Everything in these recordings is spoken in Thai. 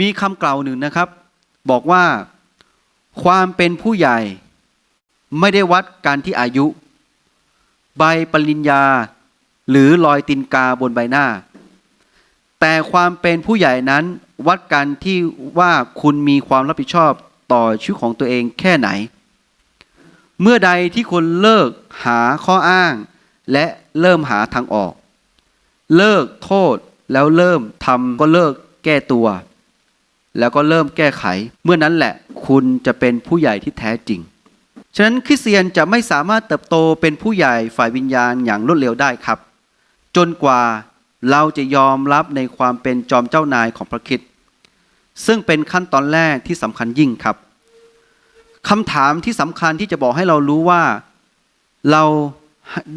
มีคำกล่าวหนึ่งนะครับ บอกว่าความเป็นผู้ใหญ่ ไม่ได้วัดการที่อายุ ใบปริญญา หรือรอยตินกาบนใบหน้า แต่ความเป็นผู้ใหญ่นั้นวัดกันที่ว่าคุณมีความรับผิดชอบต่อชีวิตของตัวเองแค่ไหน เมื่อใดที่คุณเลิกหาข้ออ้าง และเริ่มหาทางออก เลิกโทษแล้วเริ่มทำก็เลิกแก้ตัว แล้วก็เริ่มแก้ไข เมื่อนั้นแหละคุณจะเป็นผู้ใหญ่ที่แท้จริง ฉะนั้นคริสเตียนจะไม่สามารถเติบโตเป็นผู้ใหญ่ฝ่ายวิญญาณอย่างรวดเร็วได้ครับ จนกว่าเราจะยอมรับในความเป็นจอมเจ้านายของพระคริสต์ซึ่งเป็นขั้นตอนแรกที่สำคัญยิ่งครับคำถามที่สำคัญที่จะบอกให้เรารู้ว่า เรา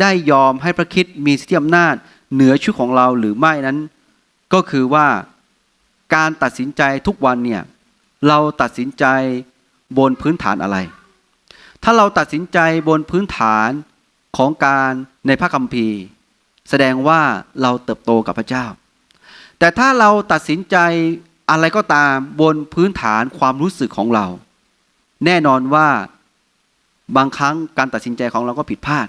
ได้ยอมให้พระคริสต์มีสิทธิอำนาจเหนือชีวิตของเราหรือไม่นั้น ก็คือว่า การตัดสินใจทุกวันเนี่ยเราตัดสินใจบนพื้นฐานอะไร ถ้าเราตัดสินใจบนพื้นฐานของการในพระคัมภีร์ แสดงว่าเราเติบโตกับพระเจ้า แต่ถ้าเราตัดสินใจอะไรก็ตามบนพื้นฐานความรู้สึกของเรา แน่นอนว่าบางครั้งการตัดสินใจของเราก็ผิดพลาด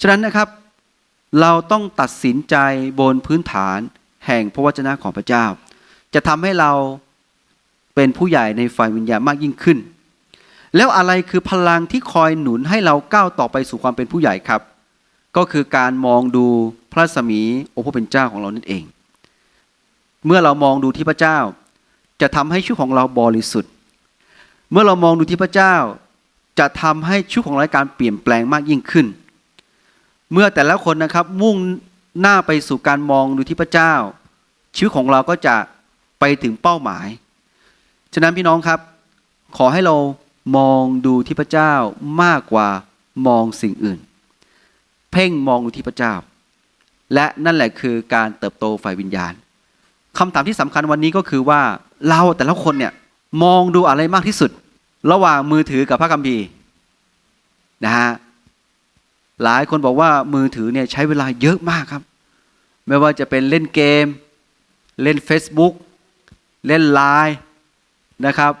ฉะนั้นนะครับ เราต้องตัดสินใจบนพื้นฐานแห่งพระวจนะของพระเจ้า จะทำให้เราเป็นผู้ใหญ่ในฝ่ายวิญญาณมากยิ่งขึ้น แล้วอะไรคือพลังที่คอยหนุนให้เราก้าวต่อไปสู่ความเป็นผู้ใหญ่ครับ ก็คือการมองดูพระสมีองค์พระเป็นเจ้าของเรานั่นเอง เมื่อเรามองดูที่พระเจ้า จะทำให้ชีวิตของเราบริสุทธิ์ เมื่อเรามองดูที่พระเจ้า จะทำให้ชีวิตของเราการเปลี่ยนแปลงมากยิ่งขึ้น เมื่อแต่ละคนนะครับมุ่งหน้าไปสู่การมองดูที่พระเจ้าชีวิตของเราก็จะ ไปถึงเป้าหมาย ฉะนั้นพี่น้องครับ ขอให้เรามองดูที่พระเจ้ามากกว่ามองสิ่งอื่น เพ่งมองดูที่พระเจ้า และนั่นแหละคือการเติบโตฝ่ายวิญญาณคำถามที่สำคัญวันนี้ก็คือว่าเราแต่ละคนเนี่ยมองดูอะไรมากที่สุด ระหว่างมือถือกับพระคัมภีร์นะฮะหลายคนบอกว่ามือถือเนี่ยใช้เวลาเยอะมากครับ ไม่ว่าจะเป็นเล่นเกม เล่น Facebook เล่นไลน์นะครับ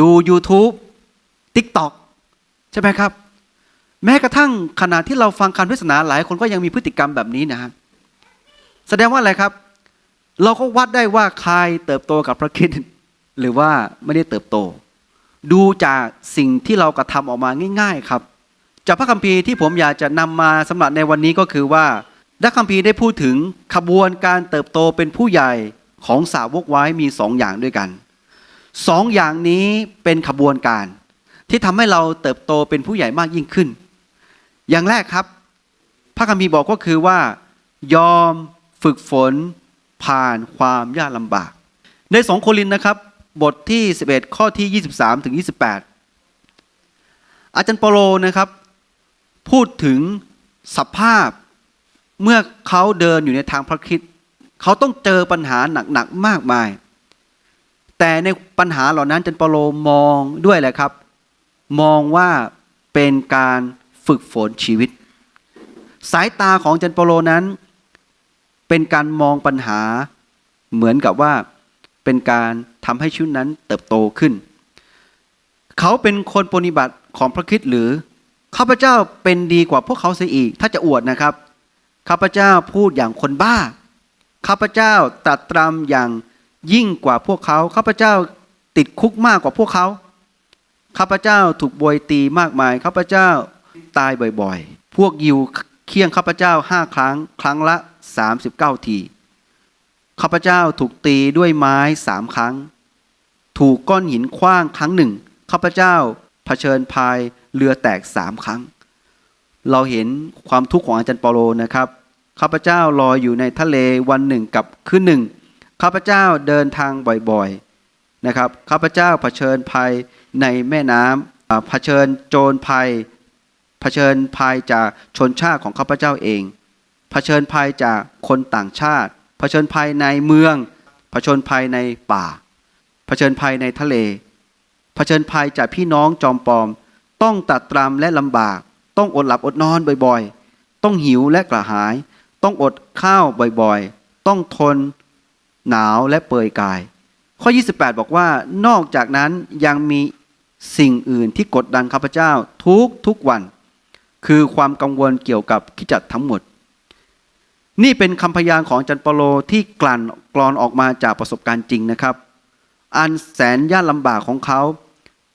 ดู YouTube TikTok ใช่ไหมครับ แม้กระทั่งขณะที่เราฟังคำเทศนาหลายคนก็ยังมีพฤติกรรมแบบนี้นะฮะแสดงว่าอะไรครับ เราก็วัดได้ว่าใครเติบโตกับพระคริสต์หรือว่าไม่ได้เติบโต ดูจากสิ่งที่เรากระทำออกมาง่าย ๆครับ จากพระคัมภีร์ที่ผมอยากจะนำมาสำหรับในวันนี้ก็คือว่าดักคัมภีร์ได้พูดถึงขบวนการเติบโตเป็นผู้ใหญ่ ของสาวกไว้มีสองอย่างด้วยกันสองอย่างนี้เป็นขบวนการ ที่ทำให้เราเติบโตเป็นผู้ใหญ่มากยิ่งขึ้น อย่างแรกครับ พระคัมภีร์บอกก็คือว่า ยอมฝึกฝนผ่านความยากลำบาก ในสองโครินนะครับ บทที่ 11 ข้อที่ 23ถึง28 อาจารย์เปโลนะครับ พูดถึงสภาพเมื่อเขาเดินอยู่ในทางพระคริสต์ เขาต้องเจอปัญหาหนักๆมากมาย แต่ในปัญหาเหล่านั้นจารย์เปโลมองด้วยแหละครับ มองว่าเป็นการฝึกฝนชีวิต สายตาของจารย์เปโลนั้น เป็นการมองปัญหาเหมือนกับว่าเป็นการทำให้ชีวิตนั้นเติบโตขึ้น เขาเป็นคนปฏิบัติของพระคริสต์หรือข้าพเจ้าเป็นดีกว่าพวกเขาเสียอีก ถ้าจะอวดนะครับข้าพเจ้าพูดอย่างคนบ้า ข้าพเจ้าตัดตรำอย่างยิ่งกว่าพวกเขาข้าพเจ้าติดคุกมากกว่าพวกเขาข้าพเจ้าถูกบวยตีมากมายข้าพเจ้าตายบ่อยๆ พวกยิวเคี่ยงข้าพเจ้าห้าครั้ง ครั้งละสามสิบเก้าทีข้าพเจ้าถูกตีด้วยไม้สามครั้ง ถูกก้อนหินคว้างครั้งหนึ่งข้าพเจ้าเผชิญภัยเรือแตกสามครั้ง เราเห็นความทุกข์ของอาจารย์เปาโลนะครับ ข้าพเจ้าลอยอยู่ในทะเลวันหนึ่งกับคืนหนึ่งข้าพเจ้าเดินทางบ่อยๆนะครับข้าพเจ้าเผชิญภัยในแม่น้ำเผชิญโจรภัยเผชิญภัยจากชนชาติของข้าพเจ้าเองเผชิญภัยจากคนต่างชาติเผชิญภัยในเมืองเผชิญภัยในป่าเผชิญภัยในทะเลเผชิญภัยจากพี่น้องจอมปลอม ต้องตัดตรำและลำบาก ต้องอดหลับอดนอนบ่อยๆ ต้องหิวและกระหาย ต้องอดข้าวบ่อยๆ ต้องทนหนาวและเปื่อยกาย ข้อ 28 บอกว่านอกจากนั้นยังมีสิ่งอื่นที่กดดันข้าพเจ้าทุกทุกวัน คือความกังวลเกี่ยวกับกิจจัดทั้งหมด นี่เป็นคำพยานของจันเปโลที่กลั่นกรอนออกมาจากประสบการณ์จริงนะครับ อันแสนยากลำบากของเขา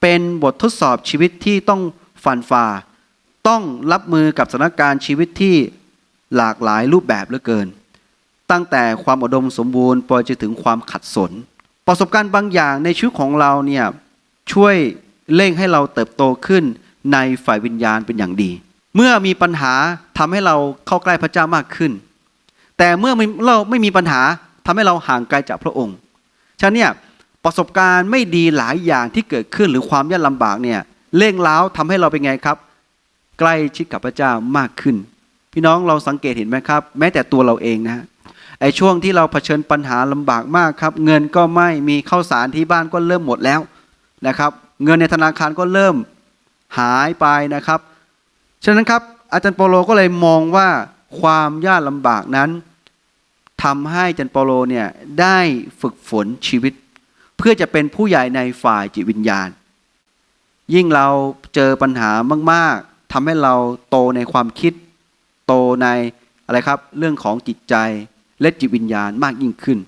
เป็นบททดสอบชีวิตที่ต้องฟันฝ่า ต้องรับมือกับสถานการณ์ชีวิตที่ หลากหลายรูปแบบเหลือเกิน ตั้งแต่ความอุดมสมบูรณ์ไปจนถึงความขัดสน ประสบการณ์บางอย่างในชีวิตของเราเนี่ยช่วยเร่งให้เราเติบโตขึ้นในฝ่ายวิญญาณเป็นอย่างดี เมื่อมีปัญหาทำให้เราเข้าใกล้พระเจ้ามากขึ้น แต่เมื่อเราไม่มีปัญหาทำให้เราห่างไกลจากพระองค์ฉะนั้นเนี่ยประสบการณ์ไม่ดีหลายอย่างที่เกิดขึ้นหรือความยากลำบากเนี่ยเร่งเล้าทำให้เราเป็นไงครับ ใกล้ชิดกับพระเจ้ามากขึ้น พี่น้องเราสังเกตเห็นไหมครับ แม้แต่ตัวเราเองนะไอ้ช่วงที่เราเผชิญปัญหาลำบากมากครับ เงินก็ไม่มีข้าวสารที่บ้านก็เริ่มหมดแล้วนะครับ เงินในธนาคารก็เริ่มหายไปนะครับ ฉะนั้นครับอาจารย์เปโลก็เลยมองว่าความยากลำบากนั้นทำให้อาจารย์เปโลเนี่ยได้ฝึกฝนชีวิต เพื่อจะเป็นผู้ใหญ่ในฝ่ายจิตวิญญาณ ยิ่งเราเจอปัญหามาก ๆทำให้เราโตในความคิด โตในอะไรครับเรื่องของจิตใจและจิตวิญญาณมากยิ่งขึ้น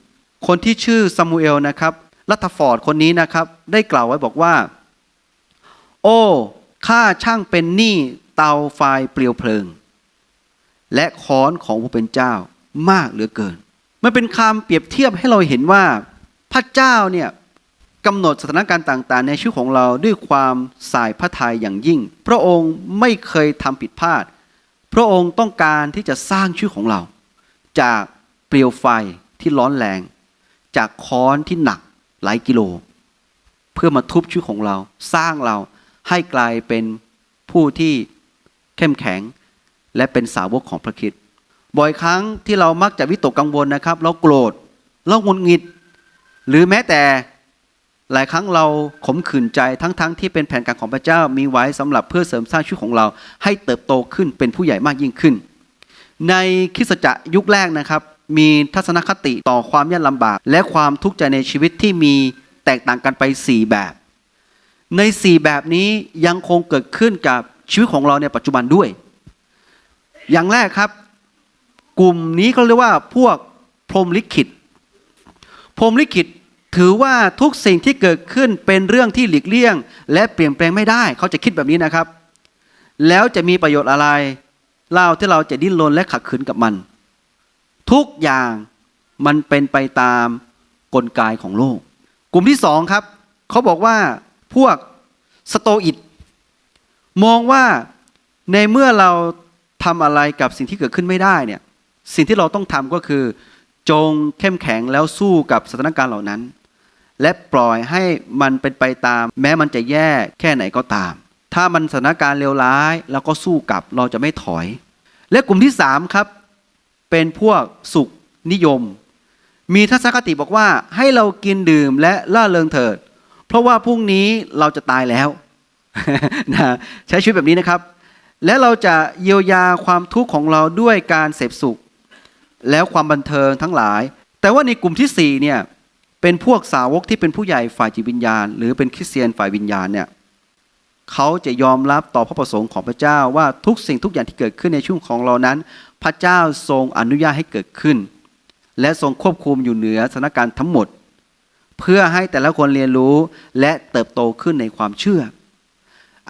คนที่ชื่อซามูเอลนะครับรัตฟอร์ดคนนี้นะครับได้กล่าวไว้บอกว่า โอ้ข้าช่างเป็นหนี้เตาไฟเปลียวเพลิง และค้อนของผู้เป็นเจ้ามากเหลือเกิน มันเป็นคำเปรียบเทียบให้เราเห็นว่า พระเจ้าเนี่ยกำหนดสถานการณ์ต่าง ๆ ในชีวิตของเราด้วยความสายพระทัยอย่างยิ่ง พระองค์ไม่เคยทำผิดพลาด พระองค์ต้องการที่จะสร้างชีวิตของเรา จากเปลวไฟที่ร้อนแรง จากค้อนที่หนักหลายกิโล เพื่อมาทุบชีวิตของเรา สร้างเราให้กลายเป็นผู้ที่เข้มแข็ง และเป็นสาวกของพระคริสต์บ่อยครั้งที่เรามักจะวิตกกังวลนะครับ เราโกรธเราหงุดหงิด หรือแม้แต่ หลายครั้งเราขมขื่นใจทั้งๆทที่เป็นแผนการของพระเจ้ามีไว้สำหรับเพื่อเสริมสร้างชีวิตของเรา ให้เติบโตขึ้นเป็นผู้ใหญ่มากยิ่งขึ้น ในคริสตจักรยุคแรกนะครับ มีทัศนคติต่อความยากลำบาก และความทุกข์ใจในชีวิตที่มีแตกต่างกันไป 4 แบบ ใน 4 แบบนี้ยังคงเกิดขึ้นกับชีวิตของเราในปัจจุบันด้วย อย่างแรกครับ กลุ่มนี้เขาเรียกว่าพวกพรหมลิขิตพรหมลิขิต ถือว่าทุกสิ่งที่เกิดขึ้นเป็นเรื่องที่หลีกเลี่ยง และเปลี่ยนแปลงไม่ได้ เขาจะคิดแบบนี้นะครับ แล้วจะมีประโยชน์อะไรเล่าที่เราจะดิ้นรนและขัดขืนกับมัน ทุกอย่างมันเป็นไปตามกลไกของโลก กลุ่มที่สองครับ เขาบอกว่าพวกสโตอิดมองว่าในเมื่อเราทำอะไรกับสิ่งที่เกิดขึ้นไม่ได้เนี่ยสิ่งที่เราต้องทำก็คือ จงเข้มแข็งแล้วสู้กับสถานการณ์เหล่านั้น และปล่อยให้มันเป็นไปตาม แม้มันจะแย่แค่ไหนก็ตาม ถ้ามันสถานการณ์เลวร้ายเราก็สู้กลับเราจะไม่ถอย และกลุ่มที่สามครับ เป็นพวกสุขนิยม มีทัศนคติบอกว่าให้เรากินดื่มและล่าเริงเถิด เพราะว่าพรุ่งนี้เราจะตายแล้วนะใช้ชีวิตแบบนี้นะครับ และเราจะเยียวยาความทุกข์ของเราด้วยการเสพสุข แล้วความบันเทิงทั้งหลาย แต่ว่าในกลุ่มที่สี่เนี่ย เป็นพวกสาวกที่เป็นผู้ใหญ่ฝ่ายจิตวิญญาณ หรือเป็นคริสเตียนฝ่ายวิญญาณเนี่ยเขาจะยอมรับต่อพระประสงค์ของพระเจ้าว่าทุกสิ่งทุกอย่างที่เกิดขึ้นในช่วงของเรานั้น พระเจ้าทรงอนุญาตให้เกิดขึ้น และทรงควบคุมอยู่เหนือสถานการณ์ทั้งหมด เพื่อให้แต่ละคนเรียนรู้และเติบโตขึ้นในความเชื่อ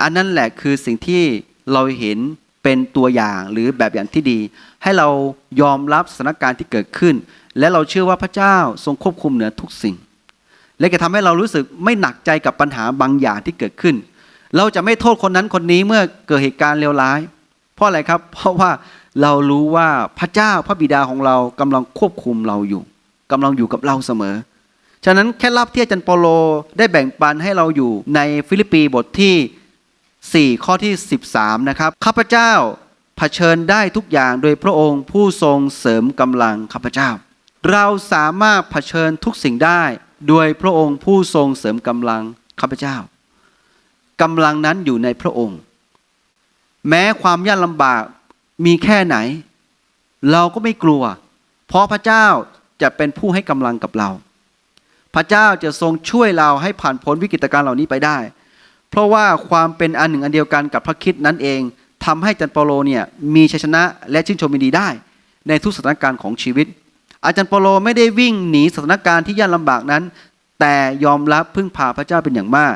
อันนั้นแหละคือสิ่งที่เราเห็นเป็นตัวอย่างหรือแบบอย่างที่ดี ให้เรายอมรับสถานการณ์ที่เกิดขึ้น และเราเชื่อว่าพระเจ้าทรงควบคุมเหนือทุกสิ่ง และจะทำให้เรารู้สึกไม่หนักใจกับปัญหาบางอย่างที่เกิดขึ้น เราจะไม่โทษคนนั้นคนนี้เมื่อเกิดเหตุการณ์เลวร้าย เพราะอะไรครับ เพราะว่าเรารู้ว่าพระเจ้าพระบิดาของเรากำลังควบคุมเราอยู่กำลังอยู่กับเราเสมอ ฉะนั้นแค่รับที่อาจารย์เปโลได้แบ่งปันให้เราอยู่ในฟิลิปปีบทที่ 4 ข้อที่ 13 นะครับข้าพเจ้าเผชิญได้ทุกอย่างโดยพระองค์ผู้ทรงเสริมกำลังข้าพเจ้า เราสามารถเผชิญทุกสิ่งได้โดยพระองค์ผู้ทรงเสริมกำลังข้าพเจ้ากำลังนั้นอยู่ในพระองค์ แม้ความยากลำบากมีแค่ไหน เราก็ไม่กลัว เพราะพระเจ้าจะเป็นผู้ให้กำลังกับเรา พระเจ้าจะทรงช่วยเราให้ผ่านพ้นวิกฤตการณ์เหล่านี้ไปได้ เพราะว่าความเป็นอันหนึ่งอันเดียวกันกับพระคิดนั้นเองทำให้จันเปโลเนี่ยมีชัยชนะและชื่นชมยินดีได้ ในทุกสถานการณ์ของชีวิต อาจารย์เปโลไม่ได้วิ่งหนีสถานการณ์ที่ยากลำบากนั้น แต่ยอมรับพึ่งพาพระเจ้าเป็นอย่างมาก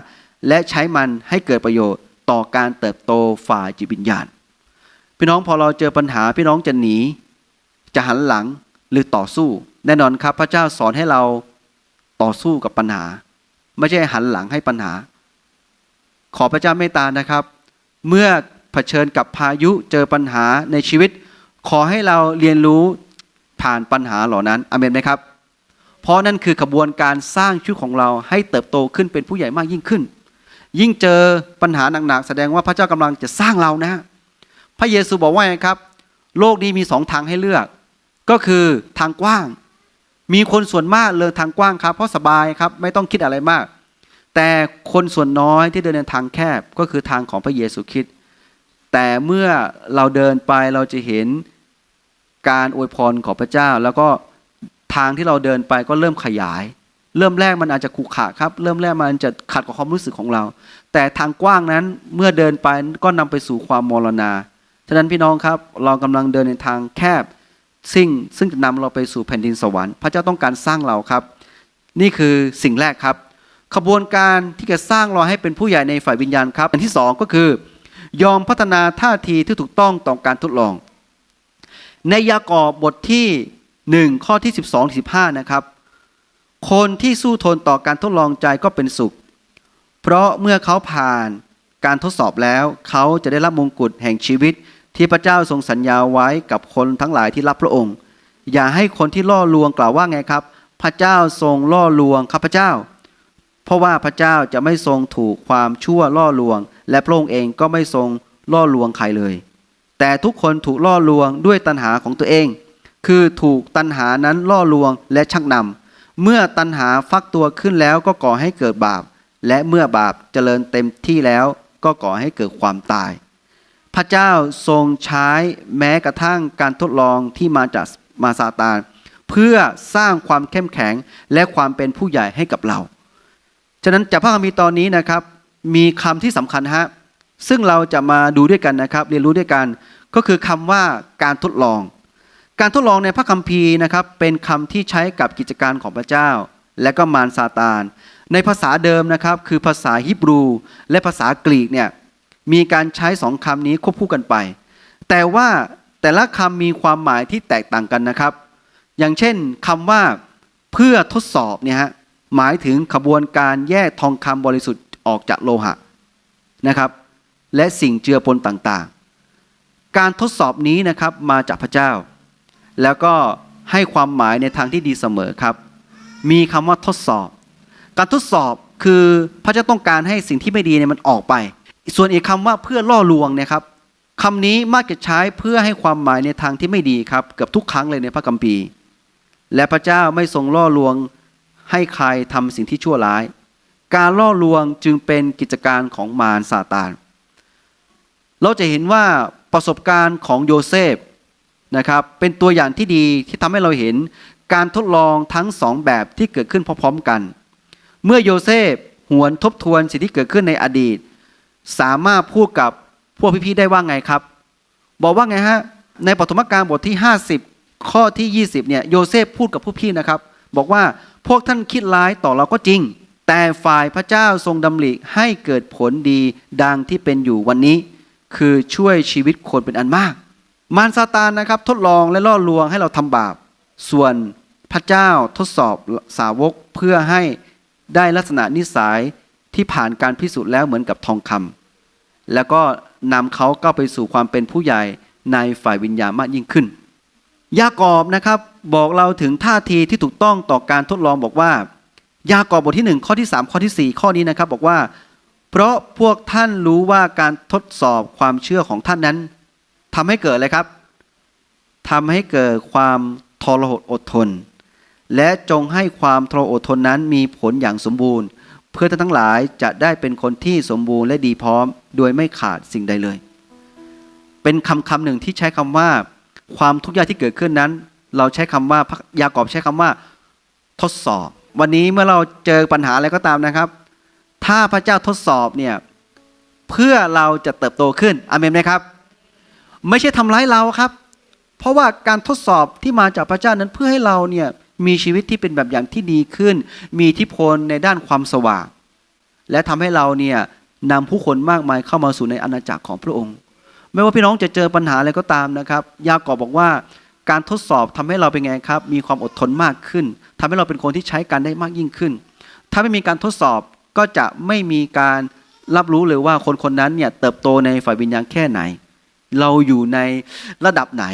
และใช้มันให้เกิดประโยชน์ต่อการเติบโตฝ่ายจิตวิญญาณ พี่น้องพอเราเจอปัญหาพี่น้องจะหนี จะหันหลังหรือต่อสู้ แน่นอนครับพระเจ้าสอนให้เราต่อสู้กับปัญหา ไม่ใช่หันหลังให้ปัญหา ขอพระเจ้าเมตตานะครับ เมื่อเผชิญกับพายุเจอปัญหาในชีวิต ขอให้เราเรียนรู้ ผ่านปัญหาเหล่านั้นอเมนไหมครับ เพราะนั่นคือกระบวนการสร้างชีวิตของเราให้เติบโตขึ้นเป็นผู้ใหญ่มากยิ่งขึ้น ยิ่งเจอปัญหาหนักๆแสดงว่าพระเจ้ากำลังจะสร้างเรานะ พระเยซูบอกว่าไงครับ โลกนี้มีสองทางให้เลือก ก็คือทางกว้าง มีคนส่วนมากเลือกทางกว้างครับ เพราะสบายครับไม่ต้องคิดอะไรมาก แต่คนส่วนน้อยที่เดินในทางแคบก็คือทางของพระเยซูคริสต์แต่เมื่อเราเดินไปเราจะเห็น การอวยพรของพระเจ้า แล้วก็ทางที่เราเดินไปก็เริ่มขยาย เริ่มแรกมันอาจจะขรุขระครับ เริ่มแรกมันจะขัดกับความรู้สึกของเรา แต่ทางกว้างนั้นเมื่อเดินไปก็นำไปสู่ความมรณาฉะนั้นพี่น้องครับเรากำลังเดินในทางแคบซึ่งซึ่งจะนำเราไปสู่แผ่นดินสวรรค์ พระเจ้าต้องการสร้างเราครับ นี่คือสิ่งแรกครับ ขบวนการที่จะสร้างเราให้เป็นผู้ใหญ่ในฝ่ายวิญญาณครับ อันที่สองก็คือ ยอมพัฒนาท่าทีที่ถูกต้องต่อการทดลอง ในยากอบบทที่หนึ่งข้อที่ 12ถึง15 นะครับ คนที่สู้ทนต่อการทดลองใจก็เป็นสุข เพราะเมื่อเขาผ่านการทดสอบแล้ว เขาจะได้รับมงกุฎแห่งชีวิตที่พระเจ้าทรงสัญญาไว้กับคนทั้งหลายที่รับพระองค์ อย่าให้คนที่ล่อลวงกล่าวว่าไงครับ พระเจ้าทรงล่อลวงข้าพเจ้า เพราะว่าพระเจ้าจะไม่ทรงถูกความชั่วล่อลวง และพระองค์เองก็ไม่ทรงล่อลวงใครเลย แต่ทุกคนถูกล่อลวงด้วยตัณหาของตัวเอง คือถูกตัณหานั้นล่อลวงและชักนำ เมื่อตัณหาฟักตัวขึ้นแล้วก็ก่อให้เกิดบาป และเมื่อบาปเจริญเต็มที่แล้วก็ก่อให้เกิดความตาย พระเจ้าทรงใช้แม้กระทั่งการทดลองที่มาจากมาซาตานเพื่อสร้างความเข้มแข็งและความเป็นผู้ใหญ่ให้กับเรา ฉะนั้นจากพระคัมภีร์ตอนนี้นะครับ มีคำที่สำคัญฮะ ซึ่งเราจะมาดูด้วยกันนะครับ เรียนรู้ด้วยกันก็คือคำว่าการทดลอง การทดลองในพระคัมภีร์นะครับ เป็นคำที่ใช้กับกิจการของพระเจ้า และก็มารซาตาน ในภาษาเดิมนะครับ คือภาษาฮิบรู และภาษากรีกเนี่ยมีการใช้สองคำนี้ควบคู่กันไป แต่ว่าแต่ละคำมีความหมายที่แตกต่างกันนะครับ อย่างเช่นคำว่าเพื่อทดสอบเนี่ยฮะหมายถึงขบวนการแยกทองคำบริสุทธิ์ออกจากโลหะนะครับ และสิ่งเจือปนต่างๆ การทดสอบนี้นะครับมาจากพระเจ้า แล้วก็ให้ความหมายในทางที่ดีเสมอครับ มีคำว่าทดสอบ การทดสอบคือพระเจ้าต้องการให้สิ่งที่ไม่ดีเนี่ยมันออกไป ส่วนอีกคำว่าเพื่อล่อลวงนี่ยครับคำนี้มักจะใช้เพื่อให้ความหมายในทางที่ไม่ดีครับเกือบทุกครั้งเลยในพระคัมภีร์ และพระเจ้าไม่ทรงล่อลวงให้ใครทำสิ่งที่ชั่วร้าย การล่อลวงจึงเป็นกิจการของมารซาตาน เราจะเห็นว่าประสบการณ์ของโยเซฟนะครับเป็นตัวอย่างที่ดีที่ทำให้เราเห็นการทดลองทั้งสองแบบที่เกิดขึ้นพร้อมๆกัน เมื่อโยเซฟหวนทบทวนสิ่งที่เกิดขึ้นในอดีต สามารถพูดกับพวกพี่ๆได้ว่าไงครับ บอกว่าไงฮะในปฐมกาลบทที่ 50 ข้อที่ 20เนี่ยโยเซฟพูดกับพวกพี่นะครับ บอกว่าพวกท่านคิดร้ายต่อเราก็จริง แต่ฝ่ายพระเจ้าทรงดำริให้เกิดผลดีดังที่เป็นอยู่วันนี้ คือช่วยชีวิตคนเป็นอันมาก มารซาตานนะครับทดลองและล่อลวงให้เราทำบาป ส่วนพระเจ้าทดสอบสาวกเพื่อให้ได้ลักษณะนิสัยที่ผ่านการพิสูจน์แล้วเหมือนกับทองคำแล้วก็นำเขาก้าวไปสู่ความเป็นผู้ใหญ่ในฝ่ายวิญญาณมากยิ่งขึ้น ยากอบนะครับบอกเราถึงท่าทีที่ถูกต้องต่อการทดลองบอกว่า ยากอบบทที่ 1 ข้อที่ 3 ข้อทีสี่4 ข้อนี้นะครับบอกว่า เพราะพวกท่านรู้ว่าการทดสอบความเชื่อของท่านนั้นทำให้เกิดอะไรครับทำให้เกิดความทรหดอดทน และจงให้ความทรหดอดทนนั้นมีผลอย่างสมบูรณ์ เพื่อท่านทั้งหลายจะได้เป็นคนที่สมบูรณ์และดีพร้อม โดยไม่ขาดสิ่งใดเลย เป็นคำคำหนึ่งที่ใช้คำว่า ความทุกข์ยากที่เกิดขึ้นนั้น เราใช้คำว่ายากอบใช้คำว่า ทดสอบ วันนี้เมื่อเราเจอปัญหาอะไรก็ตามนะครับ ถ้าพระเจ้าทดสอบเนี่ยเพื่อเราจะเติบโตขึ้นอเมนไหมครับ ไม่ใช่ทำร้ายเราครับ เพราะว่าการทดสอบที่มาจากพระเจ้านั้นเพื่อให้เราเนี่ยมีชีวิตที่เป็นแบบอย่างที่ดีขึ้น มีอิทธิพลในด้านความสว่าง และทำให้เราเนี่ยนำผู้คนมากมายเข้ามาสู่ในอาณาจักรของพระองค์ ไม่ว่าพี่น้องจะเจอปัญหาอะไรก็ตามนะครับ ยากอบบอกว่าการทดสอบทำให้เราเป็นไงครับ มีความอดทนมากขึ้นทำให้เราเป็นคนที่ใช้การได้มากยิ่งขึ้น ถ้าไม่มีการทดสอบ ก็จะไม่มีการรับรู้เลยว่าคนคนนั้นเนี่ยเติบโตในฝ่ายวิญญาณแค่ไหน เราอยู่ในระดับไหน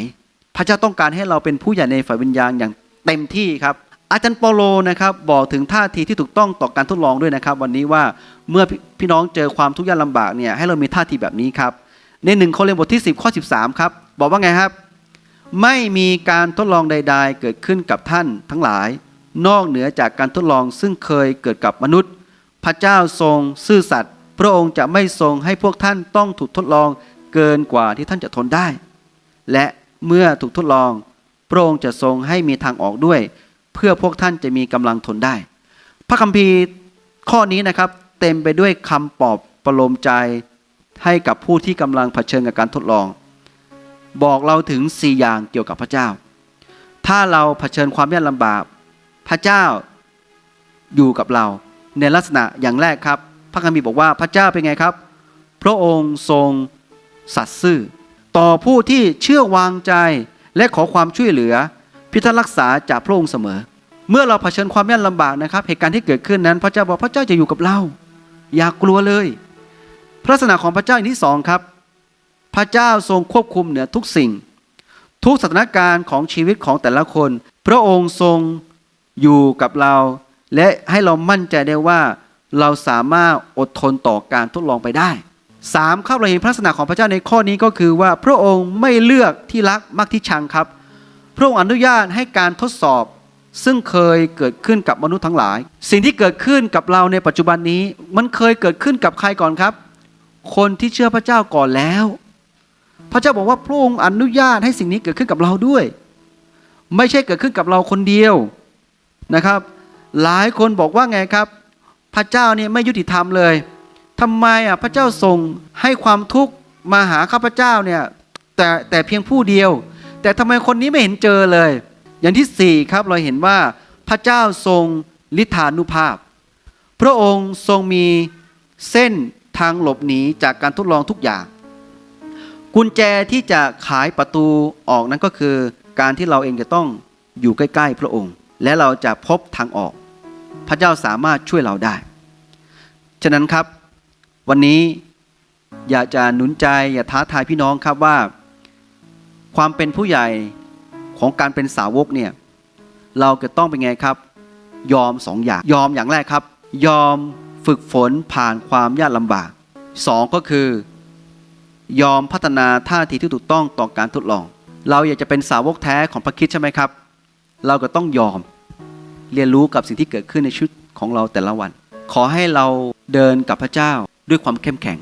พระเจ้าต้องการให้เราเป็นผู้ใหญ่ในฝ่ายวิญญาณอย่างเต็มที่ครับอาจารย์เปาโลนะครับบอกถึงท่าทีที่ถูกต้องต่อการทดลองด้วยนะครับ วันนี้ว่าเมื่อพี่พี่น้องเจอความทุกข์ยากลำบากเนี่ยให้เรามีท่าทีแบบนี้ครับ ในหนึ่งโครินธ์บทที่ 10 ข้อ 13 ครับ บอกว่าไงครับ ไม่มีการทดลองใด ๆ เกิดขึ้นกับท่านทั้งหลาย นอกเหนือจากการทดลองซึ่งเคยเกิดกับมนุษย์ พระเจ้าทรงซื่อสัตย์พระองค์จะไม่ทรงให้พวกท่านต้องถูกทดลองเกินกว่าที่ท่านจะทนได้ และเมื่อถูกทดลอง พระองค์จะทรงให้มีทางออกด้วย เพื่อพวกท่านจะมีกำลังทนได้ พระคัมภีร์ข้อนี้นะครับ เต็มไปด้วยคำปลอบประโลมใจให้กับผู้ที่กำลังเผชิญกับการทดลอง บอกเราถึง 4 อย่างเกี่ยวกับพระเจ้า ถ้าเราเผชิญความยากลำบาก พระเจ้าอยู่กับเรา ในลักษณะอย่างแรกครับ พระคัมภีร์บอกว่าพระเจ้าเป็นไงครับ พระองค์ทรงสัตย์ซื่อ ต่อผู้ที่เชื่อวางใจและขอความช่วยเหลือ พิทักษ์รักษาจากพระองค์เสมอ เมื่อเราเผชิญความยากลำบากนะครับ เหตุการณ์ที่เกิดขึ้นนั้น พระเจ้าบอกพระเจ้าจะอยู่กับเรา อย่ากกลัวเลย พระลักษณะของพระเจ้าอย่างที่สองครับ พระเจ้าทรงควบคุมเหนือทุกสิ่ง ทุกสถานการณ์ของชีวิตของแต่ละคน พระองค์ทรงอยู่กับเรา และให้เรามั่นใจได้ว่าเราสามารถอดทนต่อการทดลองไปได้สามครับเราเห็นพระลักษณะของพระเจ้าในข้อนี้ก็คือว่าพระองค์ไม่เลือกที่รักมักที่ชังครับ พระองค์อนุญาตให้การทดสอบ ซึ่งเคยเกิดขึ้นกับมนุษย์ทั้งหลาย สิ่งที่เกิดขึ้นกับเราในปัจจุบันนี้ มันเคยเกิดขึ้นกับใครก่อนครับ คนที่เชื่อพระเจ้าก่อนแล้ว พระเจ้าบอกว่าพระองค์อนุญาตให้สิ่งนี้เกิดขึ้นกับเราด้วย ไม่ใช่เกิดขึ้นกับเราคนเดียวนะครับ หลายคนบอกว่าไงครับ พระเจ้าเนี่ยไม่ยุติธรรมเลยทำไมอะพระเจ้าทรงให้ความทุกข์มาหาข้าพเจ้าเนี่ยแต่แต่เพียงผู้เดียว แต่ทำไมคนนี้ไม่เห็นเจอเลย อย่างที่สี่ครับเราเห็นว่าพระเจ้าทรงลิธานุภาพ พระองค์ทรงมีเส้นทางหลบหนีจากการทดลองทุกอย่าง กุญแจที่จะขายประตูออกนั้นก็คือ การที่เราเองจะต้องอยู่ใกล้ ๆ พระองค์ และเราจะพบทางออก พระเจ้าสามารถช่วยเราได้ ฉะนั้นครับ วันนี้อยากจะหนุนใจอย่าท้าทายพี่น้องครับว่า ความเป็นผู้ใหญ่ของการเป็นสาวกเนี่ยเราจะต้องเป็นไงครับ ยอมสองอย่าง ยอมอย่างแรกครับ ยอมฝึกฝนผ่านความยากลำบากสองก็คือยอมพัฒนาท่าทีที่ถูกต้องต่อการทดลอง เราอยากจะเป็นสาวกแท้ของพระคิดใช่ไหมครับ เราก็ต้องยอม เรียนรู้กับสิ่งที่เกิดขึ้นในชีวิตของเราแต่ละวัน ขอให้เราเดินกับพระเจ้าด้วยความเข้มแข็ง